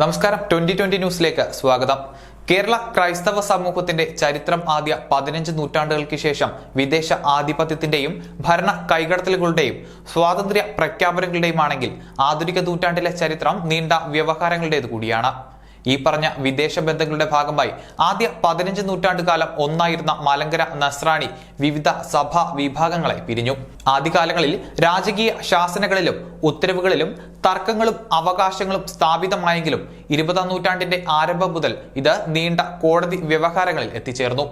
നമസ്കാരം. Twenty twenty ന്യൂസിലേക്ക് സ്വാഗതം. കേരള ക്രൈസ്തവ സമൂഹത്തിന്റെ ചരിത്രം ആദ്യ പതിനഞ്ച് നൂറ്റാണ്ടുകൾക്ക് ശേഷം വിദേശ ആധിപത്യത്തിന്റെയും ഭരണ കൈകടത്തലുകളുടെയും സ്വാതന്ത്ര്യ പ്രഖ്യാപനങ്ങളുടെയുമാണെങ്കിൽ ആധുനിക നൂറ്റാണ്ടിലെ ചരിത്രം നീണ്ട വ്യവഹാരങ്ങളുടേത് കൂടിയാണ് ഈ പറഞ്ഞ വിദേശ ബന്ധങ്ങളുടെ ഭാഗമായി ആദ്യ പതിനഞ്ച് നൂറ്റാണ്ട് കാലം ഒന്നായിരുന്ന മലങ്കര നസ്രാണി വിവിധ സഭാ വിഭാഗങ്ങളെ പിരിഞ്ഞു. ആദ്യകാലങ്ങളിൽ രാജകീയ ശാസനകളിലും ഉത്തരവുകളിലും തർക്കങ്ങളും അവകാശങ്ങളും സ്ഥാപിതമായെങ്കിലും ഇരുപതാം നൂറ്റാണ്ടിന്റെ ആരംഭം മുതൽ ഇത് നീണ്ട കോടതി വ്യവഹാരങ്ങളിൽ എത്തിച്ചേർന്നു.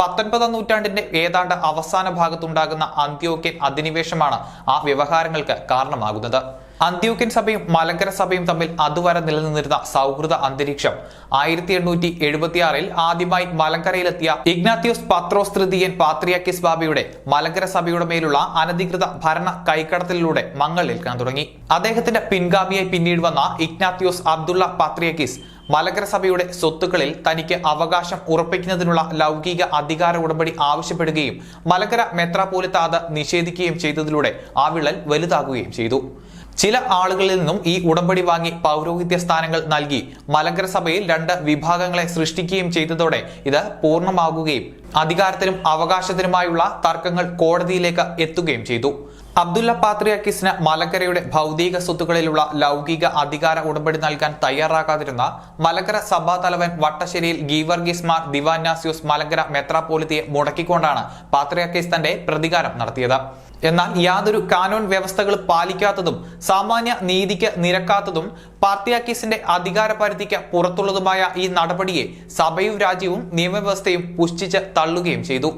പത്തൊൻപതാം നൂറ്റാണ്ടിന്റെ ഏതാണ്ട് അവസാന ഭാഗത്തുണ്ടാകുന്ന അന്ത്യോക്യൻ അധിനിവേശമാണ് ആ വ്യവഹാരങ്ങൾക്ക് കാരണമാകുന്നത്. അന്ത്യോക്യൻ സഭയും മലങ്കര സഭയും തമ്മിൽ അതുവരെ നിലനിന്നിരുന്ന സൗഹൃദ അന്തരീക്ഷം. ആയിരത്തി എണ്ണൂറ്റി എഴുപത്തിയാറിൽ ആദ്യമായി മലങ്കരയിലെത്തിയ ഇഗ്നാത്യോസ് പത്രോസ് തൃതീയൻ പാത്രിയാക്കിസ് ബാബയുടെ മലങ്കര സഭയുടെ മേലുള്ള അനധികൃത ഭരണ കൈക്കടത്തലിലൂടെ മങ്ങലേൽക്കാൻ തുടങ്ങി. അദ്ദേഹത്തിന്റെ പിൻഗാമിയായി പിന്നീട് വന്ന ഇഗ്നാത്യോസ് അബ്ദുള്ള പാത്രിയാക്കിസ് മലങ്കര സഭയുടെ സ്വത്തുക്കളിൽ തനിക്ക് അവകാശം ഉറപ്പിക്കുന്നതിനുള്ള ലൗകിക അധികാര ഉടമ്പടി ആവശ്യപ്പെടുകയും മലങ്കര മെത്രാപോലിത്ത അത് നിഷേധിക്കുകയും ചെയ്തതിലൂടെ ആ വിള്ളൽ വലുതാകുകയും ചെയ്തു. ചില ആളുകളിൽ നിന്നും ഈ ഉടമ്പടി വാങ്ങി പൗരോഹിത്യ സ്ഥാനങ്ങൾ നൽകി മലങ്കര സഭയിൽ രണ്ട് വിഭാഗങ്ങളെ സൃഷ്ടിക്കുകയും ചെയ്തതോടെ ഇത് പൂർണമാകുകയും അധികാരത്തിനും അവകാശത്തിനുമായുള്ള തർക്കങ്ങൾ കോടതിയിലേക്ക് എത്തുകയും ചെയ്തു. അബ്ദുല്ല പാത്രിയാക്കിസിന് മലക്കരയുടെ ഭൗതിക സ്വത്തുക്കളിലുള്ള ലൗകിക അധികാര ഉടമ്പടി നൽകാൻ തയ്യാറാകാതിരുന്ന മലക്കര സഭാ തലവൻ വട്ടശ്ശേരിയിൽ ഗീവർഗീസ് മാർ ദിവാന്യാസ്യൂസ് മലങ്കര മെത്രാപോലിത്തയെ മുടക്കിക്കൊണ്ടാണ് പാത്രിയാക്കിസ് തന്റെ പ്രതികാരം നടത്തിയത്. എന്നാൽ യാതൊരു കാനോൻ വ്യവസ്ഥകൾ പാലിക്കാത്തതും സാമാന്യ നീതിക്ക് നിരക്കാത്തതും പാർട്ടിയാക്കീസിന്റെ അധികാര പരിധിക്ക് പുറത്തുള്ളതുമായ ഈ നടപടിയെ സഭയും രാജ്യവും നിയമവ്യവസ്ഥയും പുഷ്ടിച്ച് തള്ളുകയും ചെയ്തു.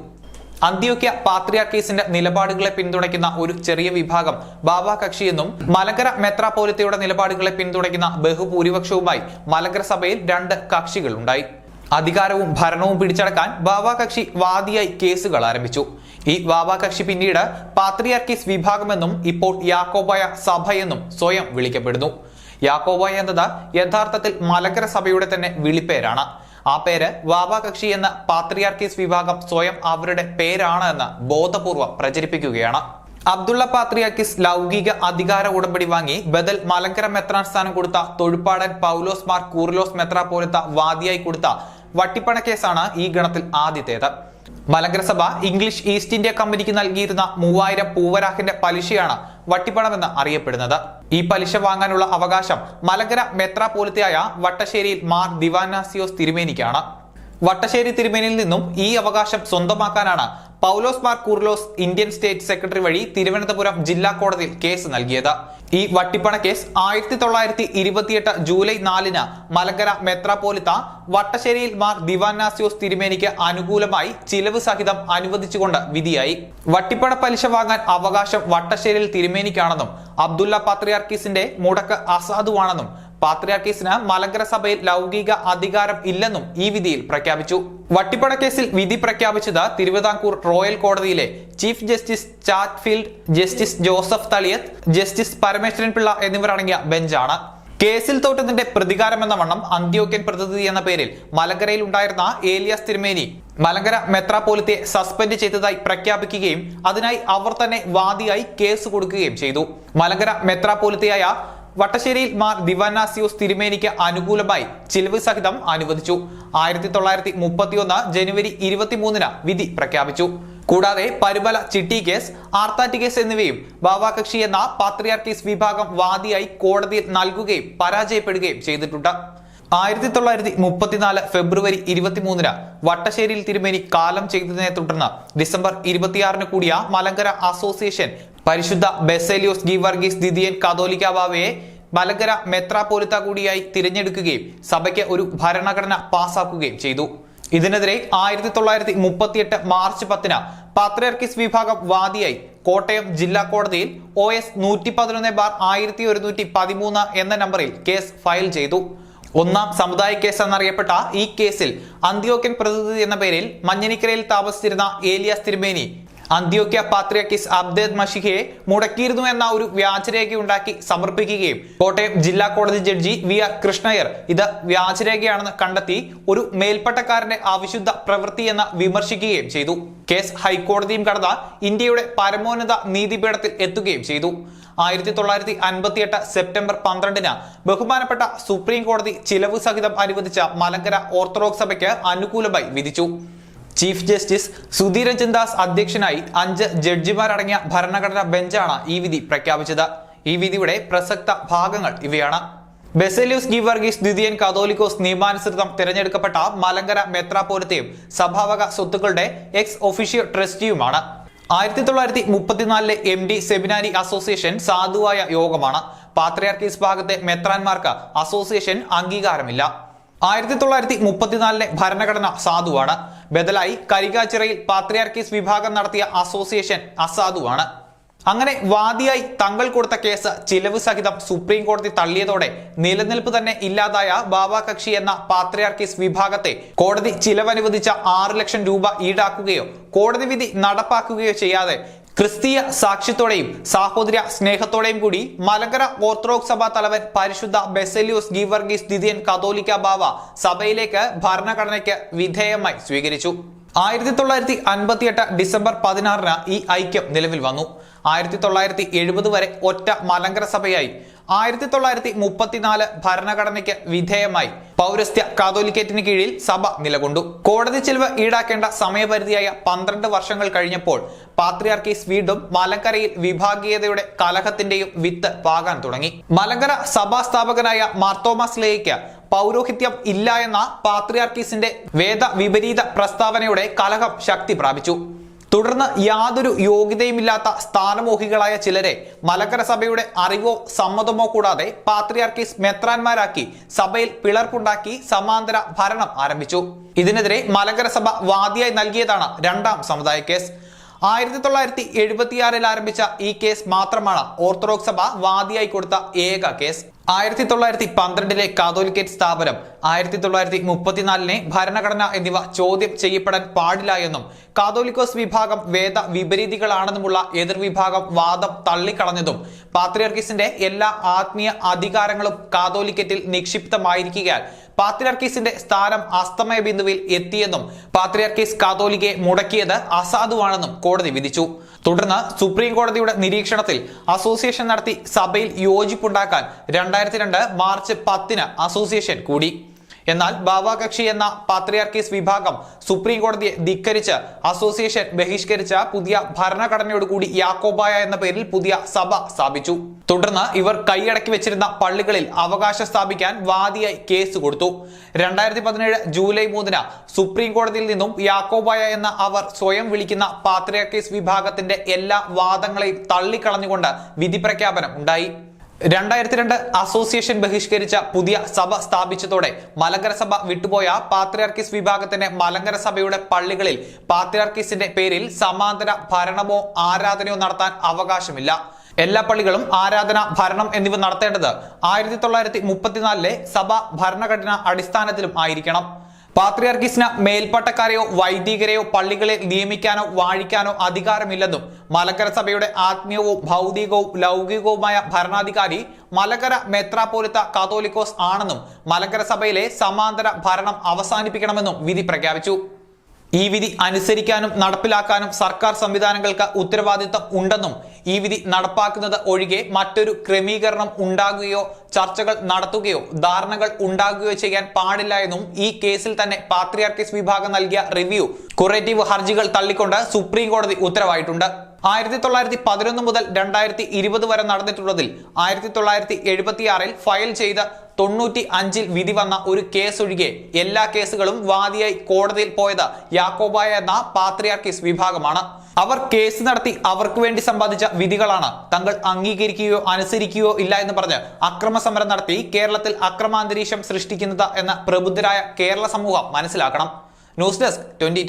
അന്ത്യോക്യ പാത്രിയാർക്കീസിന്റെ നിലപാടുകളെ പിന്തുണയ്ക്കുന്ന ഒരു ചെറിയ വിഭാഗം ബാബ കക്ഷിയെന്നും മലങ്കര മെത്രാപോലിത്തയുടെ നിലപാടുകളെ പിന്തുണയ്ക്കുന്ന ബഹുഭൂരിപക്ഷവുമായി മലങ്കര സഭയിൽ രണ്ട് കക്ഷികൾ ഉണ്ടായി അധികാരവും ഭരണവും പിടിച്ചടക്കാൻ ബാബ കക്ഷി വാദിയായി കേസുകൾ ആരംഭിച്ചു. ഈ ബാബ കക്ഷി പിന്നീട് പാത്രിയാർക്കീസ് വിഭാഗമെന്നും ഇപ്പോൾ യാക്കോബായ സഭയെന്നും സ്വയം വിളിക്കപ്പെടുന്നു. യാക്കോബായ എന്നത് യഥാർത്ഥത്തിൽ മലക്കര സഭയുടെ തന്നെ വിളിപ്പേരാണ്. ആ പേര് വാബ കക്ഷി എന്ന പാത്രിയാർക്കീസ് വിഭാഗം സ്വയം അവരുടെ പേരാണ് എന്ന് ബോധപൂർവം പ്രചരിപ്പിക്കുകയാണ്. അബ്ദുള്ള പാത്രിയാക്കിസ് ലൗകിക അധികാര ഉടമ്പടി വാങ്ങി ബദൽ മലങ്കര മെത്രാൻ സ്ഥാനം കൊടുത്ത തൊഴുപ്പാടൻ പൗലോസ് മാർ കൂർലോസ് മെത്ര പോലത്തെ വാദിയായി കൊടുത്ത വട്ടിപ്പണ കേസാണ് ഈ ഗണത്തിൽ ആദ്യത്തേത്. മലങ്കര സഭ ഇംഗ്ലീഷ് ഈസ്റ്റ് ഇന്ത്യ കമ്പനിക്ക് നൽകിയിരുന്ന മൂവായിരം പൂവരാഹിന്റെ പലിശയാണ് വട്ടിപ്പണമെന്ന് അറിയപ്പെടുന്നത്. ഈ പലിശ വാങ്ങാനുള്ള അവകാശം മലങ്കര മെത്രാപോലിത്തയായ വട്ടശ്ശേരിയിൽ മാർ ദിവാനാസിയോസ് തിരുമേനിക്കാണ്. വട്ടശ്ശേരി തിരുമേനിൽ നിന്നും ഈ അവകാശം സ്വന്തമാക്കാനാണ് Paulose Mar Kurilos Indian state secretary വഴി തിരുവനന്തപുരം ജില്ലാ കോടതിയിൽ കേസ് നൽകിയത്. ഈ വട്ടിപ്പണ കേസ് ആയിരത്തി തൊള്ളായിരത്തി ഇരുപത്തിയെട്ട് ജൂലൈ നാലിന് മലങ്കര മെത്രാപോലിത്ത വട്ടശ്ശേരിയിൽ മാർ ദിവാനാസ്യോസ് തിരുമേനിക്ക് അനുകൂലമായി ചിലവ് സഹിതം അനുവദിച്ചുകൊണ്ട് വിധിയായി. വട്ടിപ്പണ പലിശ വാങ്ങാൻ അവകാശം വട്ടശ്ശേരിയിൽ തിരുമേനിക്കാണെന്നും അബ്ദുള്ള പാത്രിയാർക്കീസിന്റെ മുടക്ക് അസാധുവാണെന്നും പാത്രിയാക്കീസിന് മലങ്കര സഭയിൽ ലൗകിക അധികാരം ഇല്ലെന്നും ഈ വിധിയിൽ പ്രഖ്യാപിച്ചു. വട്ടിപ്പട കേസിൽ വിധി പ്രഖ്യാപിച്ചത് തിരുവിതാംകൂർ റോയൽ കോടതിയിലെ chief justice Chatfield justice Joseph Thaliyath justice Parameswaran Pillai എന്നിവരടങ്ങിയ ബെഞ്ചാണ്. കേസിൽ തോറ്റതിന്റെ പ്രതികാരം എന്ന വണ്ണം അന്ത്യോക്യൻ പ്രതിനിധി എന്ന പേരിൽ മലങ്കരയിൽ ഉണ്ടായിരുന്ന ഏലിയാസ് തിരുമേനി മലങ്കര മെത്രാപോലിത്തെ സസ്പെൻഡ് ചെയ്തതായി പ്രഖ്യാപിക്കുകയും അതിനായി അവർ തന്നെ വാദിയായി കേസ് കൊടുക്കുകയും ചെയ്തു. മലങ്കര മെത്രാപോലിത്തയായ വട്ടശ്ശേരിയിൽ മാർ ദിവാനാസിയോസ് തിരുമേനിക്ക് അനുകൂലമായി ചിലവ് സഹിതം അനുവദിച്ചു. ആയിരത്തി തൊള്ളായിരത്തി മുപ്പത്തിയൊന്ന് ജനുവരി ഇരുപത്തിമൂന്നിന് വിധി പ്രഖ്യാപിച്ചു. കൂടാതെ പരുമല ചിട്ടി കേസ് ആർത്താറ്റി കേസ് എന്നിവയും ബാവാകക്ഷി എന്ന പാത്രിയാർക്കീസ് വിഭാഗം വാദിയായി കോടതിയിൽ നൽകുകയും പരാജയപ്പെടുകയും ചെയ്തിട്ടുണ്ട്. ആയിരത്തി തൊള്ളായിരത്തി മുപ്പത്തിനാല് ഫെബ്രുവരി ഇരുപത്തിമൂന്നിന് വട്ടശ്ശേരിയിൽ തിരുമേനി കാലം ചെയ്തതിനെ തുടർന്ന് ഡിസംബർ ഇരുപത്തിയാറിന് കൂടിയ മലങ്കര അസോസിയേഷൻ പരിശുദ്ധ ബെസേലിയോസ് ഗീവർഗീസ് ദിദിയൻ കാതോലിക്ക ബാവയെ മലങ്കര മെത്രാപോലിത്ത കൂടിയായി തിരഞ്ഞെടുക്കുകയും സഭയ്ക്ക് ഒരു ഭരണഘടന പാസാക്കുകയും ചെയ്തു. ഇതിനെതിരെ ആയിരത്തി തൊള്ളായിരത്തി മുപ്പത്തിയെട്ട് മാർച്ച് പത്തിന് പാത്രയർക്കിസ് വിഭാഗം വാദിയായി കോട്ടയം ജില്ലാ കോടതിയിൽ ഒ എസ് നൂറ്റി പതിനൊന്ന് ബാർ ആയിരത്തി ഒരുന്നൂറ്റി പതിമൂന്ന് എന്ന നമ്പറിൽ കേസ് ഫയൽ ചെയ്തു. ഒന്നാം സമുദായ കേസ് എന്നറിയപ്പെട്ട ഈ കേസിൽ അന്ത്യോക്യൻ പ്രതിനിധി എന്ന പേരിൽ മഞ്ഞനിക്കരയിൽ താമസിച്ചിരുന്ന ഏലിയാസ് തിരുമേനി അന്ത്യോക്യ പാത്രിയക്കിസ് അബ്ദേദ് മഷിഹയെ മുടക്കിയിരുന്നു എന്ന ഒരു വ്യാജരേഖയുണ്ടാക്കി സമർപ്പിക്കുകയും കോട്ടയം ജില്ലാ കോടതി ജഡ്ജി വി ആർ കൃഷ്ണയർ ഇത് വ്യാജരേഖയാണെന്ന് കണ്ടെത്തി ഒരു മേൽപ്പട്ടക്കാരന്റെ അവിശുദ്ധ പ്രവൃത്തി എന്ന് വിമർശിക്കുകയും ചെയ്തു. കേസ് ഹൈക്കോടതിയും കടന്ന ഇന്ത്യയുടെ പരമോന്നത നീതിപീഠത്തിൽ എത്തുകയും ചെയ്തു. ആയിരത്തി തൊള്ളായിരത്തി അൻപത്തിയെട്ട് സെപ്റ്റംബർ പന്ത്രണ്ടിന് ബഹുമാനപ്പെട്ട സുപ്രീം കോടതി ചിലവ് സഹിതം അനുവദിച്ച മലങ്കര ഓർത്തഡോക്സ് സഭയ്ക്ക് അനുകൂലമായി വിധിച്ചു. ചീഫ് ജസ്റ്റിസ് സുധീരഞ്ജൻ ദാസ് അധ്യക്ഷനായി അഞ്ച് ജഡ്ജിമാരടങ്ങിയ ഭരണഘടനാ ബെഞ്ചാണ് ഈ വിധി പ്രഖ്യാപിച്ചത്. ഈ വിധിയുടെ പ്രസക്ത ഭാഗങ്ങൾ ഇവയാണ്. ബെസലിയൂസ് ഗീവർഗീസ് ദ്വിതീയൻ കാതോലിക്കോസ് നിയമാനുസൃതം തിരഞ്ഞെടുക്കപ്പെട്ട മലങ്കര മെത്രാപോലത്തെയും സഭാവക സ്വത്തുക്കളുടെ എക്സ് ഒഫീഷ്യോ ട്രസ്റ്റിയുമാണ് ആയിരത്തി തൊള്ളായിരത്തി മുപ്പത്തിനാലിലെ എം ഡി സെമിനാരി അസോസിയേഷൻ സാധുവായ യോഗമാണ്. പാത്രയാർക്കീസ് ഭാഗത്തെ മെത്രാൻമാർക്ക് അസോസിയേഷൻ അംഗീകാരമില്ല. ആയിരത്തി തൊള്ളായിരത്തി മുപ്പത്തിനാലിലെ ഭരണഘടന സാധുവാണ്. ബദലായി കരികാച്ചിറയിൽ പാത്രിയാർക്കീസ് വിഭാഗം നടത്തിയ അസോസിയേഷൻ അസാധുവാണ്. അങ്ങനെ വാദിയായി തങ്ങൾ കൊടുത്ത കേസ് ചിലവ് സഹിതം സുപ്രീം കോടതി തള്ളിയതോടെ നിലനിൽപ്പ് തന്നെ ഇല്ലാതായ ബാബ കക്ഷി എന്ന പാത്രിയാർക്കീസ് വിഭാഗത്തെ കോടതി ചിലവനുവദിച്ച ആറ് ലക്ഷം രൂപ ഈടാക്കുകയോ കോടതി വിധി നടപ്പാക്കുകയോ ചെയ്യാതെ ക്രിസ്തീയ സാക്ഷ്യത്തോടെയും സാഹോദര്യ സ്നേഹത്തോടെയും കൂടി മലങ്കര ഓർത്തഡോക്സ് സഭാ തലവൻ പരിശുദ്ധ ബെസലിയോസ് ഗീവർഗീസ് ദിദിയൻ കതോലിക്ക ബാവ സഭയിലേക്ക് ഭരണഘടനയ്ക്ക് വിധേയമായി സ്വീകരിച്ചു. ആയിരത്തി തൊള്ളായിരത്തി അൻപത്തിയെട്ട് ഡിസംബർ പതിനാറിന് ഈ ഐക്യം നിലവിൽ വന്നു. ആയിരത്തി തൊള്ളായിരത്തി എഴുപത് വരെ ഒറ്റ മലങ്കര സഭയായി ആയിരത്തി തൊള്ളായിരത്തി മുപ്പത്തിനാല് ഭരണഘടനയ്ക്ക് വിധേയമായി പൗരസ്ത്യ കാതോലിക്കേറ്റിന് കീഴിൽ സഭ നിലകൊണ്ടു. കോടതി ചെലവ് ഈടാക്കേണ്ട സമയപരിധിയായ പന്ത്രണ്ട് വർഷങ്ങൾ കഴിഞ്ഞപ്പോൾ പാത്രിയാർക്കീസ് വീണ്ടും മലങ്കരയിൽ വിഭാഗീയതയുടെ കലഹത്തിന്റെയും വിത്ത് പാകാൻ തുടങ്ങി. മലങ്കര സഭാ സ്ഥാപകനായ മാർത്തോമാസ് ലേക്ക് പൗരോഹിത്യം ഇല്ല എന്ന പാത്രിയാർക്കീസിന്റെ വേദ വിപരീത പ്രസ്താവനയുടെ കലഹം ശക്തി പ്രാപിച്ചു. തുടർന്ന് യാതൊരു യോഗ്യതയുമില്ലാത്ത സ്ഥാനമോഹികളായ ചിലരെ മലക്കര സഭയുടെ അറിവോ സമ്മതമോ കൂടാതെ പാത്രിയാർക്കീസ് മെത്രാന്മാരാക്കി സഭയിൽ പിളർപ്പുണ്ടാക്കി സമാന്തര ഭരണം ആരംഭിച്ചു. ഇതിനെതിരെ മലങ്കര സഭ വാദിയായി നൽകിയതാണ് രണ്ടാം സമുദായ കേസ്. ആയിരത്തി തൊള്ളായിരത്തി എഴുപത്തിയാറിൽ ആരംഭിച്ച ഈ കേസ് മാത്രമാണ് ഓർത്തഡോക്സ് സഭ വാദിയായി കൊടുത്ത ഏക കേസ്. ആയിരത്തി തൊള്ളായിരത്തി പന്ത്രണ്ടിലെ കാതോലിക്കേറ്റ് സ്ഥാപനം ആയിരത്തി തൊള്ളായിരത്തി മുപ്പത്തിനാലിനെ ഭരണഘടന എന്നിവ ചോദ്യം ചെയ്യപ്പെടാൻ പാടില്ല എന്നും കാതോലിക്കോസ് വിഭാഗം വേദ വിപരീതികളാണെന്നുമുള്ള എതിർവിഭാഗം വാദം തള്ളിക്കളഞ്ഞതും പാത്രിയർക്കിസിന്റെ എല്ലാ ആത്മീയ അധികാരങ്ങളും കാതോലിക്കറ്റിൽ നിക്ഷിപ്തമായിരിക്കുകയാൽ പാത്രിയർക്കീസിന്റെ സ്ഥാനം അസ്തമയ ബിന്ദുവിൽ എത്തിയെന്നും പാത്രിയാർക്കീസ് കാതോലിക്കെ മുടക്കിയത് അസാധുവാണെന്നും കോടതി വിധിച്ചു. തുടർന്ന് സുപ്രീം കോടതിയുടെ നിരീക്ഷണത്തിൽ അസോസിയേഷൻ നടത്തി സഭയിൽ യോജിപ്പുണ്ടാക്കാൻ രണ്ടായിരത്തി രണ്ട് മാർച്ച് പത്തിന് അസോസിയേഷൻ കൂടി. എന്നാൽ ബാവാകക്ഷി കക്ഷി എന്ന പാത്രിയാർക്കീസ് വിഭാഗം സുപ്രീം കോടതിയെ ധിക്കരിച്ച് അസോസിയേഷൻ ബഹിഷ്കരിച്ച പുതിയ ഭരണഘടനയോടുകൂടി യാക്കോബായ എന്ന പേരിൽ പുതിയ സഭ സ്ഥാപിച്ചു. തുടർന്ന് ഇവർ കൈയടക്കി വെച്ചിരുന്ന പള്ളികളിൽ അവകാശം സ്ഥാപിക്കാൻ വാദിയായി കേസ് കൊടുത്തു. രണ്ടായിരത്തി പതിനേഴ് ജൂലൈ മൂന്നിന് സുപ്രീം കോടതിയിൽ നിന്നും യാക്കോബായ എന്ന അവർ സ്വയം വിളിക്കുന്ന പാത്രിയാർക്കീസ് വിഭാഗത്തിന്റെ എല്ലാ വാദങ്ങളെയും തള്ളിക്കളഞ്ഞുകൊണ്ട് വിധി പ്രഖ്യാപനം ഉണ്ടായി. രണ്ടായിരത്തി രണ്ട് അസോസിയേഷൻ ബഹിഷ്കരിച്ച പുതിയ സഭ സ്ഥാപിച്ചതോടെ മലങ്കര സഭ വിട്ടുപോയ പാത്രിയാർക്കിസ് വിഭാഗത്തിന് മലങ്കര സഭയുടെ പള്ളികളിൽ പാത്രിയാർക്കിസിന്റെ പേരിൽ സമാന്തര ഭരണമോ ആരാധനയോ നടത്താൻ അവകാശമില്ല. എല്ലാ പള്ളികളും ആരാധന ഭരണം എന്നിവ നടത്തേണ്ടത് ആയിരത്തി തൊള്ളായിരത്തി മുപ്പത്തിനാലിലെ സഭ ഭരണഘടന അടിസ്ഥാനത്തിലും ആയിരിക്കണം. പാത്രിയാർക്കീസിന് മേൽപ്പട്ടക്കാരെയോ വൈദികരെയോ പള്ളികളെ നിയമിക്കാനോ വാഴിക്കാനോ അധികാരമില്ലെന്നും മലക്കര സഭയുടെ ആത്മീയവും ഭൗതികവും ലൗകികവുമായ ഭരണാധികാരി മലക്കര മെത്രാപോലിത്ത കാതോലിക്കോസ് ആണെന്നും മലക്കര സഭയിലെ സമാന്തര ഭരണം അവസാനിപ്പിക്കണമെന്നും വിധി പ്രഖ്യാപിച്ചു. ഈ വിധി അനുസരിക്കാനും നടപ്പിലാക്കാനും സർക്കാർ സംവിധാനങ്ങൾക്ക് ഉത്തരവാദിത്തം ഉണ്ടെന്നും ഈ വിധി നടപ്പാക്കുന്നത് ഒഴികെ മറ്റൊരു ക്രമീകരണം ഉണ്ടാകുകയോ ചർച്ചകൾ നടത്തുകയോ ധാരണകൾ ഉണ്ടാകുകയോ ചെയ്യാൻ പാടില്ല എന്നും ഈ കേസിൽ തന്നെ പാത്രിയാർക്കിസ് വിഭാഗം നൽകിയ റിവ്യൂ കുറേറ്റീവ് ഹർജികൾ തള്ളിക്കൊണ്ട് സുപ്രീം കോടതി ഉത്തരവായിട്ടുണ്ട്. ആയിരത്തി തൊള്ളായിരത്തി പതിനൊന്ന് മുതൽ രണ്ടായിരത്തി ഇരുപത് വരെ നടന്നിട്ടുള്ളതിൽ ആയിരത്തി തൊള്ളായിരത്തി എഴുപത്തിയാറിൽ ഫയൽ ചെയ്ത തൊണ്ണൂറ്റി അഞ്ചിൽ വിധി വന്ന ഒരു കേസ് ഒഴികെ എല്ലാ കേസുകളും വാദിയായി കോടതിയിൽ പോയത് യാക്കോബായ എന്ന പാത്രിയാർക്കിസ് വിഭാഗമാണ്. അവർ കേസ് നടത്തി അവർക്ക് വേണ്ടി സമ്പാദിച്ച വിധികളാണ്. തങ്ങൾ അംഗീകരിക്കുകയോ അനുസരിക്കുകയോ ഇല്ല എന്ന് പറഞ്ഞ് അക്രമ സമരം നടത്തി കേരളത്തിൽ അക്രമാന്തരീക്ഷം സൃഷ്ടിക്കുന്നത് എന്ന പ്രബുദ്ധരായ കേരള സമൂഹം മനസ്സിലാക്കണം. News desk twenty